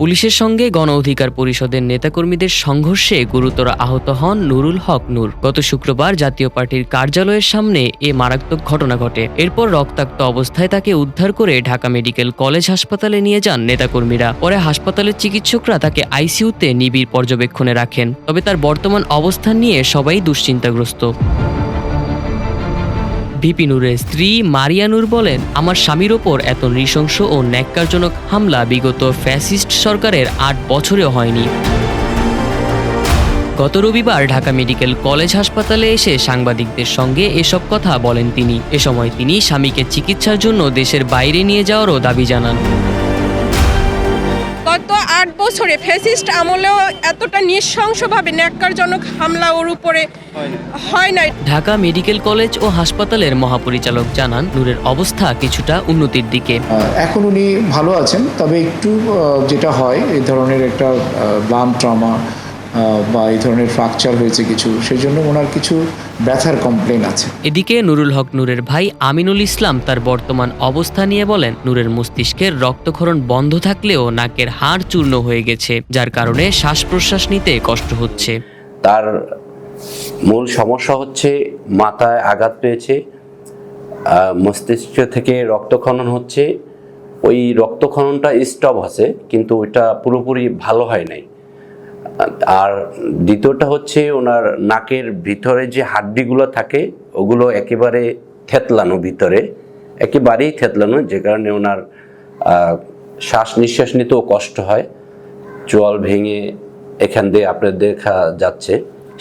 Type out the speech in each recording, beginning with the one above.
পুলিশের সঙ্গে গণ অধিকার পরিষদের নেতাকর্মীদের সংঘর্ষে গুরুতর আহত হন নুরুল হক নূর। গত শুক্রবার জাতীয় পার্টির কার্যালয়ের সামনে এ মারাত্মক ঘটনা ঘটে। এরপর রক্তাক্ত অবস্থায় তাকে উদ্ধার করে ঢাকা মেডিকেল কলেজ হাসপাতালে নিয়ে যান নেতাকর্মীরা। পরে হাসপাতালের চিকিৎসকরা তাকে আইসিইউতে নিবিড় পর্যবেক্ষণে রাখেন। তবে তার বর্তমান অবস্থান নিয়ে সবাই দুশ্চিন্তাগ্রস্ত। ভিপি নূরের স্ত্রী মারিয়া নূর বলেন, আমার স্বামীর ওপর এত নৃশংস ও ন্যাক্কারজনক হামলা বিগত ফ্যাসিস্ট সরকারের আট বছরেও হয়নি। গত রবিবার ঢাকা মেডিকেল কলেজ হাসপাতালে এসে সাংবাদিকদের সঙ্গে এসব কথা বলেন তিনি। এ সময় তিনি স্বামীকে চিকিৎসার জন্য দেশের বাইরে নিয়ে যাওয়ারও দাবি জানান। আট বছরে ফ্যাসিস্ট আমলেও এতটা নিঃশংসভাবে ন্যাক্কারজনক হামলা ওর উপরে হয় নাই। ঢাকা মেডিকেল কলেজ ও হাসপাতালের মহাপরিচালক জানান নূরের অবস্থা কিছুটা উন্নতির দিকে। এখন উনি ভালো আছেন তবে একটু যেটা হয় এই ধরনের একটা বাম ট্রমা বা এই ধরনের ফ্র্যাকচার হয়েছে কিছু সেই জন্য ওনার কিছু ব্যথার কমপ্লেন আছে। এদিকে নুরুল হক নূরের ভাই আমিনুল ইসলাম তার বর্তমান অবস্থা নিয়ে বলেন নূরের মস্তিষ্কের রক্তক্ষরণ বন্ধ থাকলেও নাকের হাড় চূর্ণ হয়ে গেছে যার কারণে শ্বাস প্রশ্বাস নিতে কষ্ট হচ্ছে। তার মূল সমস্যা হচ্ছে মাথায় আঘাত পেয়েছে মস্তিষ্ক থেকে রক্তক্ষরণ হচ্ছে ওই রক্তক্ষরণটা স্টপ আছে কিন্তু ওইটা পুরোপুরি ভালো হয় নাই। আর দ্বিতীয়টা হচ্ছে ওনার নাকের ভিতরে যে হাড্ডিগুলো থাকে, ওগুলো একেবারে থেতলানো ভিতরে, একেবারেই থেতলানো, যে কারণে ওনার শ্বাস নিঃশ্বাস নিতেও কষ্ট হয়। চোয়াল ভেঙে এখান দিয়ে আপনার দেখা যাচ্ছে।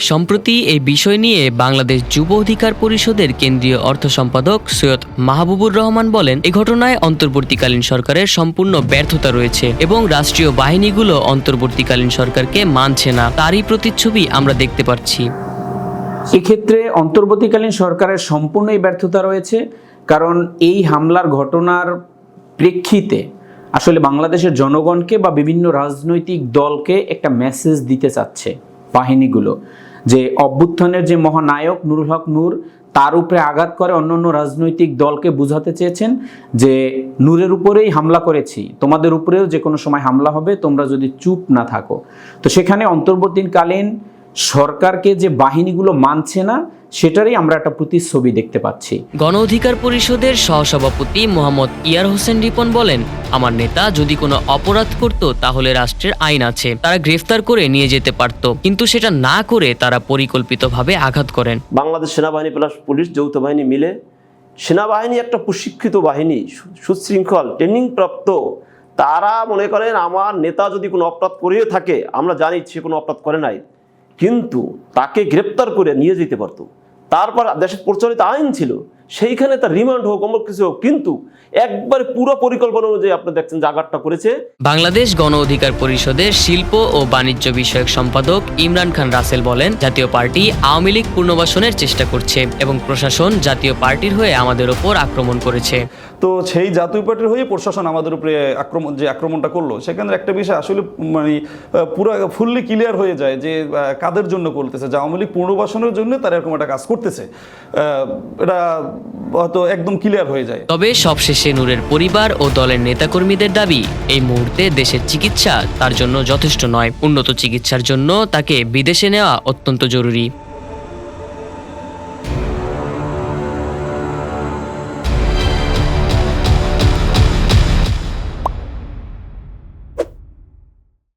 সম্প্রতি এই বিষয় নিয়ে বাংলাদেশ যুব অধিকার পরিষদের কেন্দ্রীয় অর্থ সম্পাদক সৈয়দ মাহবুবুর রহমান বলেন, এ ঘটনায় অন্তর্বর্তীকালীন সরকারের সম্পূর্ণ ব্যর্থতা রয়েছে এবং রাষ্ট্রীয় বাহিনীগুলো অন্তর্বর্তীকালীন সরকারকে মানছে না। তারই প্রতিচ্ছবি আমরা দেখতে পাচ্ছি। এক্ষেত্রে অন্তর্বর্তীকালীন সরকারের সম্পূর্ণই ব্যর্থতা রয়েছে, কারণ এই হামলার ঘটনার প্রেক্ষিতে আসলে বাংলাদেশের জনগণকে বা বিভিন্ন রাজনৈতিক দলকে একটা মেসেজ দিতে চাচ্ছে বাহিনীগুলো। যে অভ্যুত্থানের যে মহানায়ক নুরুল হক নূর, তার উপরে আঘাত করে অন্য অন্য রাজনৈতিক দলকে বুঝাতে চেয়েছেন যে, নূরের উপরেই হামলা করেছি, তোমাদের উপরেও যে কোনো সময় হামলা হবে, তোমরা যদি চুপ না থাকো। তো সেখানে অন্তর্বর্তীকালীন সরকারকে যে বাহিনীগুলো মানছে না সেটারই আমরা একটা প্রতিচ্ছবি দেখতে পাচ্ছি। গণ অধিকার পরিষদের সহসভাপতি মোহাম্মদ ইয়ার হোসেন রিপন বলেন আমার নেতা যদি কোনো অপরাধ করত তাহলে রাষ্ট্রের আইন আছে। তারা গ্রেফতার করে নিয়ে যেতে পারত কিন্তু সেটা না করে তারা পরিকল্পিতভাবে আঘাত করেন। বাংলাদেশ সেনাবাহিনী প্লাস পুলিশ যৌথ বাহিনী মিলে সেনাবাহিনী একটা প্রশিক্ষিত বাহিনী সু- সুশৃঙ্খল ট্রেনিং প্রাপ্ত তারা মনে করেন আমার নেতা যদি কোনো অপরাধ করিয়ে থাকে আমরা জানি সে কোনো অপরাধ করে নাই। কিন্তু তাকে গ্রেপ্তার করে নিয়ে যেতে পারতো। তারপর দেশের প্রচলিত আইন ছিল সেইখানে তার রিমান্ড হোক অমুক কিছু হোক কিন্তু একবারে পুরো পরিকল্পনা অনুযায়ী আপনি দেখছেন আঘাতটা করেছে। বাংলাদেশ গণ অধিকার পরিষদের শিল্প ও বাণিজ্য বিষয়ক সম্পাদক ইমরান খান রাসেল বলেন জাতীয় পার্টি আওয়ামী লীগ পুনর্বাসনের চেষ্টা করছে এবং প্রশাসন জাতীয় পার্টির হয়ে আমাদের ওপর আক্রমণ করেছে। তো সেই জাতীয় পার্টির হয়ে প্রশাসন আমাদের উপরে আক্রমণ যে আক্রমণটা করল সেখানে একটা বিষয় আসলে মানে পুরো ফুললি ক্লিয়ার হয়ে যায় যে কাদের জন্য করতেছে যে আওয়ামী লীগ পুনর্বাসনের জন্য তারা এরকম একটা কাজ করতেছে। এটা হয়তো একদম ক্লিয়ার হয়ে যায়। তবে সবশেষে নূরের পরিবার ও দলের নেতাকর্মীদের দাবি, এই মুহূর্তে দেশের চিকিৎসা তার জন্য যথেষ্ট নয়। উন্নত চিকিৎসার জন্য তাকে বিদেশে নেওয়া অত্যন্ত জরুরি।